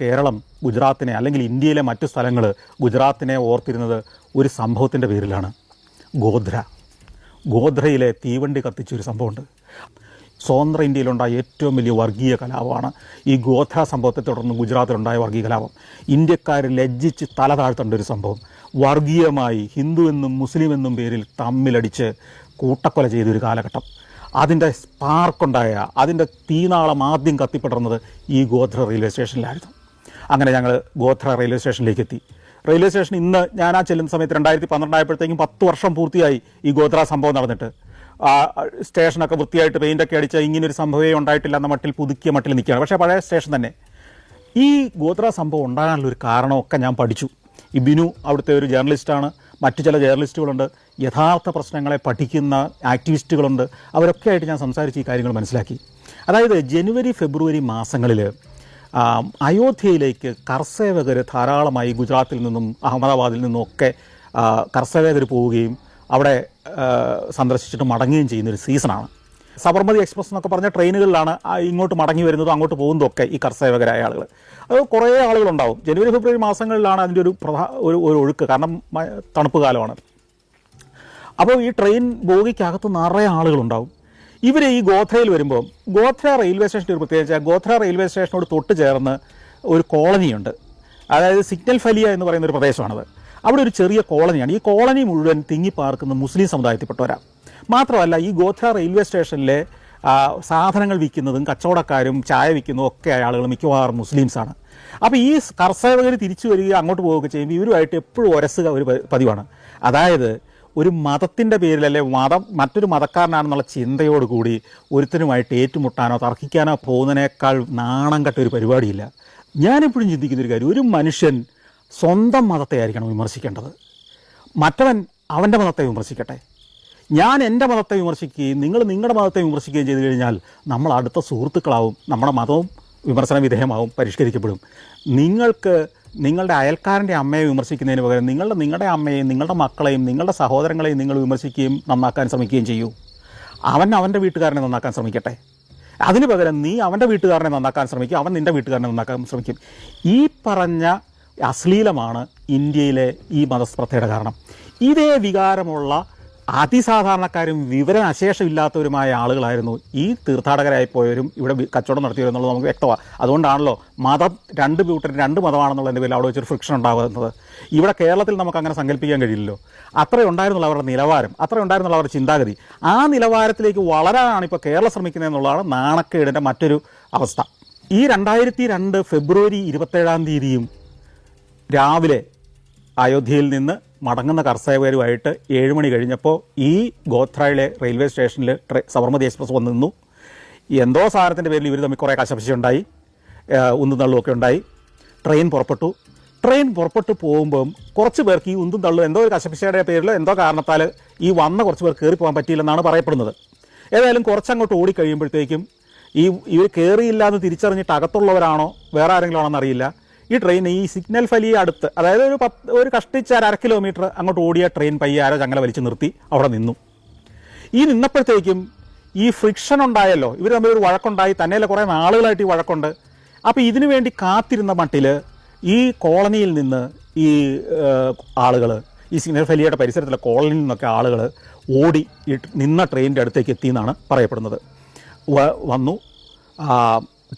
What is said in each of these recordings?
കേരളം ഗുജറാത്തിനെ അല്ലെങ്കിൽ ഇന്ത്യയിലെ മറ്റു സ്ഥലങ്ങൾ ഗുജറാത്തിനെ ഓർത്തിരുന്നത് ഒരു സംഭവത്തിന്റെ പേരിലാണ്. ഗോധ്ര. ഗോധ്രയിലെ തീവണ്ടി കത്തിച്ചൊരു സംഭവമുണ്ട്. സ്വതന്ത്ര ഇന്ത്യയിലുണ്ടായ ഏറ്റവും വലിയ വർഗീയ കലാപമാണ് ഈ ഗോധ്ര സംഭവത്തെ തുടർന്ന് ഗുജറാത്തിലുണ്ടായ വർഗീയ കലാപം. ഇന്ത്യക്കാർ ലജ്ജിച്ച് തല താഴ്ത്തേണ്ട ഒരു സംഭവം. വർഗീയമായി ഹിന്ദു എന്നും മുസ്ലിം എന്നും പേരിൽ തമ്മിലടിച്ച് കൂട്ടക്കൊല ചെയ്തൊരു കാലഘട്ടം. അതിന്റെ സ്പാർക്കുണ്ടായ അതിന്റെ തീനാളം ആദ്യം കത്തിപ്പടർന്നത് ഈ ഗോധ്ര റെയിൽവേ സ്റ്റേഷനിലായിരുന്നു. അങ്ങനെ ഞങ്ങൾ ഗോത്ര റെയിൽവേ സ്റ്റേഷനിലേക്ക് എത്തി റെയിൽവേ സ്റ്റേഷൻ ഇന്ന് ഞാൻ ആ ചെല്ലുന്ന സമയത്ത് രണ്ടായിരത്തി പന്ത്രണ്ടായപ്പോഴത്തേക്കും പത്ത് വർഷം പൂർത്തിയായി ഈ ഗോത്ര സംഭവം നടന്നിട്ട്. ആ സ്റ്റേഷനൊക്കെ വൃത്തിയായിട്ട് പെയിന്റൊക്കെ അടിച്ച ഇങ്ങനൊരു സംഭവമേ ഉണ്ടായിട്ടില്ല എന്ന മട്ടിൽ പുതുക്കിയ മട്ടിൽ നിൽക്കുകയാണ്. പക്ഷേ പഴയ സ്റ്റേഷൻ തന്നെ. ഈ ഗോത്ര സംഭവം ഉണ്ടാകാനുള്ള ഒരു കാരണമൊക്കെ ഞാൻ പഠിച്ചു. ഈ ബിനു അവിടുത്തെ ഒരു ജേർണലിസ്റ്റാണ് മറ്റു ചില ജേർണലിസ്റ്റുകളുണ്ട്. യഥാർത്ഥ പ്രശ്നങ്ങളെ പഠിക്കുന്ന ആക്ടിവിസ്റ്റുകളുണ്ട്. അവരൊക്കെ ആയിട്ട് ഞാൻ സംസാരിച്ച് ഈ കാര്യങ്ങൾ മനസ്സിലാക്കി. അതായത് ജനുവരി ഫെബ്രുവരി മാസങ്ങളിൽ അയോധ്യയിലേക്ക് കർസേവകർ ധാരാളമായി ഗുജറാത്തിൽ നിന്നും അഹമ്മദാബാദിൽ നിന്നും ഒക്കെ കർസേവകർ പോവുകയും അവിടെ സന്ദർശിച്ചിട്ട് മടങ്ങുകയും ചെയ്യുന്നൊരു സീസണാണ്. സബർമതി എക്സ്പ്രസ് എന്നൊക്കെ പറഞ്ഞ ട്രെയിനുകളിലാണ് ഇങ്ങോട്ട് മടങ്ങി വരുന്നതും അങ്ങോട്ട് പോകുന്നതും ഒക്കെ ഈ കർസേവകരായ ആളുകൾ അത് കുറേ ആളുകളുണ്ടാവും. ജനുവരി ഫെബ്രുവരി മാസങ്ങളിലാണ് അതിന്റെ ഒരു പ്രധാ ഒരു ഒരു ഒഴുക്ക് കാരണം തണുപ്പ് കാലമാണ്. അപ്പോൾ ഈ ട്രെയിൻ ബോഗിക്കകത്ത് നിറയെ ആളുകളുണ്ടാവും. ഇവർ ഈ ഗോത്രയിൽ വരുമ്പോൾ ഗോത്ര റെയിൽവേ സ്റ്റേഷന്റെ ഒരു പ്രത്യേകിച്ച് ഗോത്ര റെയിൽവേ സ്റ്റേഷനോട് തൊട്ട് ചേർന്ന് ഒരു കോളനിയുണ്ട്. അതായത് സിഗ്നൽ ഫലിയ എന്ന് പറയുന്ന ഒരു പ്രദേശമാണത്. അവിടെ ഒരു ചെറിയ കോളനിയാണ്. ഈ കോളനി മുഴുവൻ തിങ്ങിപ്പാർക്കുന്ന മുസ്ലിം സമുദായത്തിൽപ്പെട്ടവരാണ് മാത്രമല്ല ഈ ഗോത്ര റെയിൽവേ സ്റ്റേഷനിലെ സാധനങ്ങൾ വിൽക്കുന്നതും കച്ചവടക്കാരും ചായ വിൽക്കുന്നതും ഒക്കെ ആളുകൾ മിക്കവാറും മുസ്ലിംസാണ്. അപ്പോൾ ഈ കർഷകർ തിരിച്ചു വരികയും അങ്ങോട്ട് പോവുകയൊക്കെ ചെയ്യുമ്പോൾ ഇവരുമായിട്ട് എപ്പോഴും ഒരസുക ഒരു പതിവാണ്. അതായത് ഒരു മതത്തിന്റെ പേരിൽ അല്ലെ മതം മറ്റൊരു മതക്കാരനാണെന്നുള്ള ചിന്തയോടുകൂടി ഒരുത്തനുമായിട്ട് ഏറ്റുമുട്ടാനോ തർക്കിക്കാനോ പോകുന്നതിനേക്കാൾ നാണം കെട്ട ഒരു പരിപാടിയില്ല. ഞാനെപ്പോഴും ചിന്തിക്കുന്ന ഒരു കാര്യം ഒരു മനുഷ്യൻ സ്വന്തം മതത്തെ ആയിരിക്കണം വിമർശിക്കേണ്ടത്. മറ്റവൻ അവന്റെ മതത്തെ വിമർശിക്കട്ടെ. ഞാൻ എന്റെ മതത്തെ വിമർശിക്കുകയും നിങ്ങൾ നിങ്ങളുടെ മതത്തെ വിമർശിക്കുകയും ചെയ്തു കഴിഞ്ഞാൽ നമ്മൾ അടുത്ത സുഹൃത്തുക്കളാവും നമ്മുടെ മതവും വിമർശന വിധേയമാവും പരിഷ്കരിക്കപ്പെടും. നിങ്ങൾക്ക് നിങ്ങളുടെ അയൽക്കാരന്റെ അമ്മയെ വിമർശിക്കുന്നതിന് പകരം നിങ്ങളുടെ നിങ്ങളുടെ അമ്മയെയും നിങ്ങളുടെ മക്കളെയും നിങ്ങളുടെ സഹോദരങ്ങളെയും നിങ്ങൾ വിമർശിക്കുകയും നന്നാക്കാൻ ശ്രമിക്കുകയും ചെയ്യൂ. അവൻ അവന്റെ വീട്ടുകാരനെ നന്നാക്കാൻ ശ്രമിക്കട്ടെ. അതിന് പകരം നീ അവന്റെ വീട്ടുകാരനെ നന്നാക്കാൻ ശ്രമിക്കും അവൻ നിന്റെ വീട്ടുകാരനെ നന്നാക്കാൻ ശ്രമിക്കും. ഈ പറഞ്ഞ അശ്ലീലമാണ് ഇന്ത്യയിലെ ഈ മതസ്പർദ്ധയുടെ കാരണം. ഇതേ വികാരമുള്ള അതിസാധാരണക്കാരും വിവരനശേഷമില്ലാത്തവരുമായ ആളുകളായിരുന്നു ഈ തീർത്ഥാടകരായി പോയവരും ഇവിടെ കച്ചവടം നടത്തിയവരും എന്നുള്ളത് നമുക്ക് വ്യക്തമാണ് അതുകൊണ്ടാണല്ലോ മതം രണ്ട് കൂട്ടരും രണ്ട് മതമാണെന്നുള്ളതിന്റെ പേരിൽ അവിടെ വെച്ചൊരു ഫ്രിക്ഷൻ ഉണ്ടാകുന്നത്. ഇവിടെ കേരളത്തിൽ നമുക്ക് അങ്ങനെ സങ്കല്പിക്കാൻ കഴിയില്ലല്ലോ. അത്ര ഉണ്ടായിരുന്നുള്ള അവരുടെ നിലവാരം അത്ര ഉണ്ടായിരുന്നുള്ള അവരുടെ ചിന്താഗതി. ആ നിലവാരത്തിലേക്ക് വളരാനാണ് ഇപ്പോൾ കേരളം ശ്രമിക്കുന്നത് എന്നുള്ളതാണ് നാണക്കേടിന്റെ മറ്റൊരു അവസ്ഥ. ഈ രണ്ടായിരത്തി രണ്ട് ഫെബ്രുവരി ഇരുപത്തേഴാം തീയതിയും രാവിലെ അയോധ്യയിൽ നിന്ന് മടങ്ങുന്ന കർഷകരുമായിട്ട് ഏഴ് മണി കഴിഞ്ഞപ്പോൾ ഈ ഗോത്രയിലെ റെയിൽവേ സ്റ്റേഷനിൽ സബർമതി എക്സ്പ്രസ് വന്ന് നിന്നു. എന്തോ സാധനത്തിന്റെ പേരിൽ ഇവർ തമ്മിൽ കുറേ കശപശയുണ്ടായി. ഉന്തും തള്ളുമൊക്കെ ഉണ്ടായി. ട്രെയിൻ പുറപ്പെട്ടു. ട്രെയിൻ പുറപ്പെട്ടു പോകുമ്പം കുറച്ച് പേർക്ക് ഈ ഉന്തും തള്ളും എന്തോ ഒരു കശപശയുടെ പേരിലോ എന്തോ കാരണത്താൽ ഈ വന്ന കുറച്ച് പേർ കയറി പോകാൻ പറ്റിയില്ലെന്നാണ് പറയപ്പെടുന്നത്. ഏതായാലും കുറച്ചങ്ങോട്ട് ഓടിക്കഴിയുമ്പോഴത്തേക്കും ഈ ഇവർ കയറിയില്ല എന്ന് തിരിച്ചറിഞ്ഞിട്ട് അകത്തുള്ളവരാണോ? വേറെ ആരെങ്കിലും ആണോ അറിയില്ല. ഈ ട്രെയിൻ ഈ സിഗ്നൽ ഫലി അടുത്ത് അതായത് ഒരു പത്ത് ഒരു കഷ്ടിച്ച് അര കിലോമീറ്റർ അങ്ങോട്ട് ഓടിയ ട്രെയിൻ പയ്യെ ആരോ ചങ്ങല വലിച്ചു നിർത്തി അവിടെ നിന്നു. ഈ നിന്നപ്പോഴത്തേക്കും ഈ ഫ്രിക്ഷൻ ഉണ്ടായല്ലോ ഇവർ തമ്മിൽ ഒരു വഴക്കുണ്ടായി തന്നെയല്ല കുറേ നാളുകളായിട്ട് ഈ വഴക്കുണ്ട്. അപ്പോൾ ഇതിനു വേണ്ടി കാത്തിരുന്ന മട്ടിൽ ഈ കോളനിയിൽ നിന്ന് ഈ ആളുകൾ ഈ സിഗ്നൽ ഫലിയുടെ പരിസരത്തിലെ കോളനിയിൽ നിന്നൊക്കെ ആളുകൾ ഓടി നിന്ന ട്രെയിനിന്റെ അടുത്തേക്ക് എത്തി എന്നാണ് പറയപ്പെടുന്നത്. വന്നു.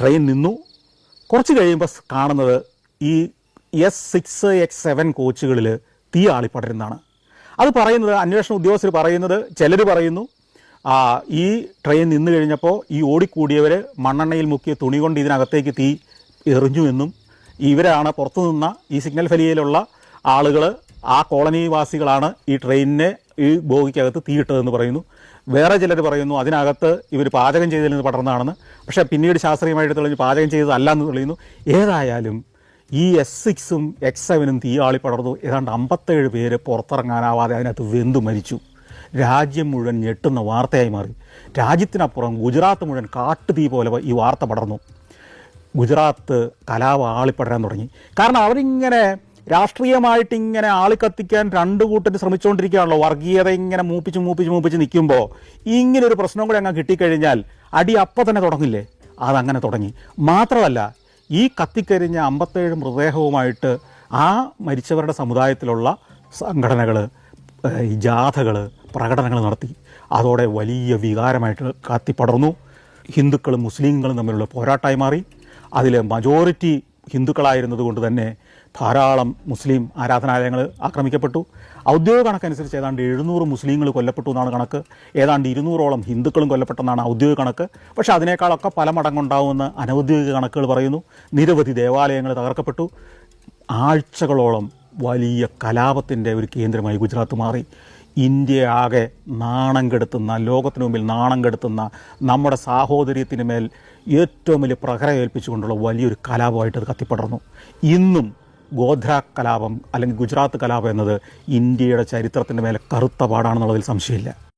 ട്രെയിൻ നിന്നു. കുറച്ച് കഴിയുമ്പോൾ കാണുന്നത് ഈ എസ് സിക്സ് എക്സ് സെവൻ കോച്ചുകളിൽ തീ ആളിപ്പടരുന്നതാണ്. അത് പറയുന്നത് അന്വേഷണ ഉദ്യോഗസ്ഥർ പറയുന്നത് ചിലർ പറയുന്നു ഈ ട്രെയിൻ നിന്ന് കഴിഞ്ഞപ്പോൾ ഈ ഓടിക്കൂടിയവർ മണ്ണെണ്ണയിൽ മുക്കിയ തുണി കൊണ്ട് ഇതിനകത്തേക്ക് തീ എറിഞ്ഞു എന്നും ഇവരാണ് പുറത്തു നിന്ന ഈ സിഗ്നൽ ഫലിയയിലുള്ള ആളുകൾ ആ കോളനിവാസികളാണ് ഈ ട്രെയിനിനെ ഈ ബോഗിക്കകത്ത് തീയിട്ടതെന്ന് പറയുന്നു. വേറെ ചിലർ പറയുന്നു അതിനകത്ത് ഇവർ പാചകം ചെയ്തതിൽ നിന്ന് പടർന്നതാണെന്ന്. പക്ഷേ പിന്നീട് ശാസ്ത്രീയമായിട്ട് തെളിഞ്ഞ് പാചകം ചെയ്തതല്ല എന്ന് തെളിയുന്നു. ഏതായാലും ഈ എസ് സിക്സും എക്സ് സെവനും തീ ആളി പടർന്നു. ഏതാണ്ട് അമ്പത്തേഴ് പേര് പുറത്തിറങ്ങാനാവാതെ അതിനകത്ത് വെന്തു മരിച്ചു. രാജ്യം മുഴുവൻ ഞെട്ടുന്ന വാർത്തയായി മാറി. രാജ്യത്തിനപ്പുറം ഗുജറാത്ത് മുഴുവൻ കാട്ടുതീ പോലെ ഈ വാർത്ത പടർന്നു. ഗുജറാത്ത് കലാപ ആളിപ്പടരാൻ തുടങ്ങി. കാരണം അവരിങ്ങനെ രാഷ്ട്രീയമായിട്ട് ഇങ്ങനെ ആളിക്കത്തിക്കാൻ രണ്ടു കൂട്ടർ ശ്രമിച്ചുകൊണ്ടിരിക്കുകയാണല്ലോ. വർഗീയത ഇങ്ങനെ മൂപ്പിച്ച് മൂപ്പിച്ച് മൂപ്പിച്ച് നിൽക്കുമ്പോൾ ഇങ്ങനെ ഒരു പ്രശ്നം കൂടി അങ്ങ് കിട്ടിക്കഴിഞ്ഞാൽ അടി അപ്പം തന്നെ തുടങ്ങില്ലേ? അതങ്ങനെ തുടങ്ങി. മാത്രമല്ല ഈ കത്തിക്കരിഞ്ഞ അമ്പത്തേഴ് മൃതദേഹവുമായിട്ട് ആ മരിച്ചവരുടെ സമുദായത്തിലുള്ള സംഘടനകൾ ജാഥകൾ പ്രകടനങ്ങൾ നടത്തി. അതോടെ വലിയ വികാരമായിട്ട് കത്തിപ്പടർന്നു. ഹിന്ദുക്കളും മുസ്ലിങ്ങളും തമ്മിലുള്ള പോരാട്ടമായി മാറി. അതിൽ മജോറിറ്റി ഹിന്ദുക്കളായിരുന്നത് കൊണ്ട് തന്നെ ധാരാളം മുസ്ലിം ആരാധനാലയങ്ങൾ ആക്രമിക്കപ്പെട്ടു. ഔദ്യോഗിക കണക്കനുസരിച്ച് ഏതാണ്ട് എഴുന്നൂറ് മുസ്ലിങ്ങൾ കൊല്ലപ്പെട്ടു എന്നാണ് കണക്ക്. ഏതാണ്ട് ഇരുന്നൂറോളം ഹിന്ദുക്കളും കൊല്ലപ്പെട്ടെന്നാണ് ഔദ്യോഗിക കണക്ക്. പക്ഷേ അതിനേക്കാളൊക്കെ പല മടങ്ങുണ്ടാവുമെന്ന് അനൗദ്യോഗിക കണക്കുകൾ പറയുന്നു. നിരവധി ദേവാലയങ്ങൾ തകർക്കപ്പെട്ടു. ആഴ്ചകളോളം വലിയ കലാപത്തിന്റെ ഒരു കേന്ദ്രമായി ഗുജറാത്ത് മാറി. ഇന്ത്യ ആകെ നാണം കെടുത്തുന്ന ലോകത്തിനു മുമ്പിൽ നാണം കെടുത്തുന്ന നമ്മുടെ സാഹോദര്യത്തിന് മേൽ ഏറ്റവും വലിയ പ്രഹരം ഏൽപ്പിച്ചുകൊണ്ടുള്ള വലിയൊരു കലാപമായിട്ട് അത് കത്തിപ്പടർന്നു. ഇന്നും ഗോധ്ര കലാപം അല്ലെങ്കിൽ ഗുജറാത്ത് കലാപം എന്നത് ഇന്ത്യയുടെ ചരിത്രത്തിന്റെ മേലെ കറുത്ത പാടാണെന്നുള്ളതിൽ സംശയമില്ല.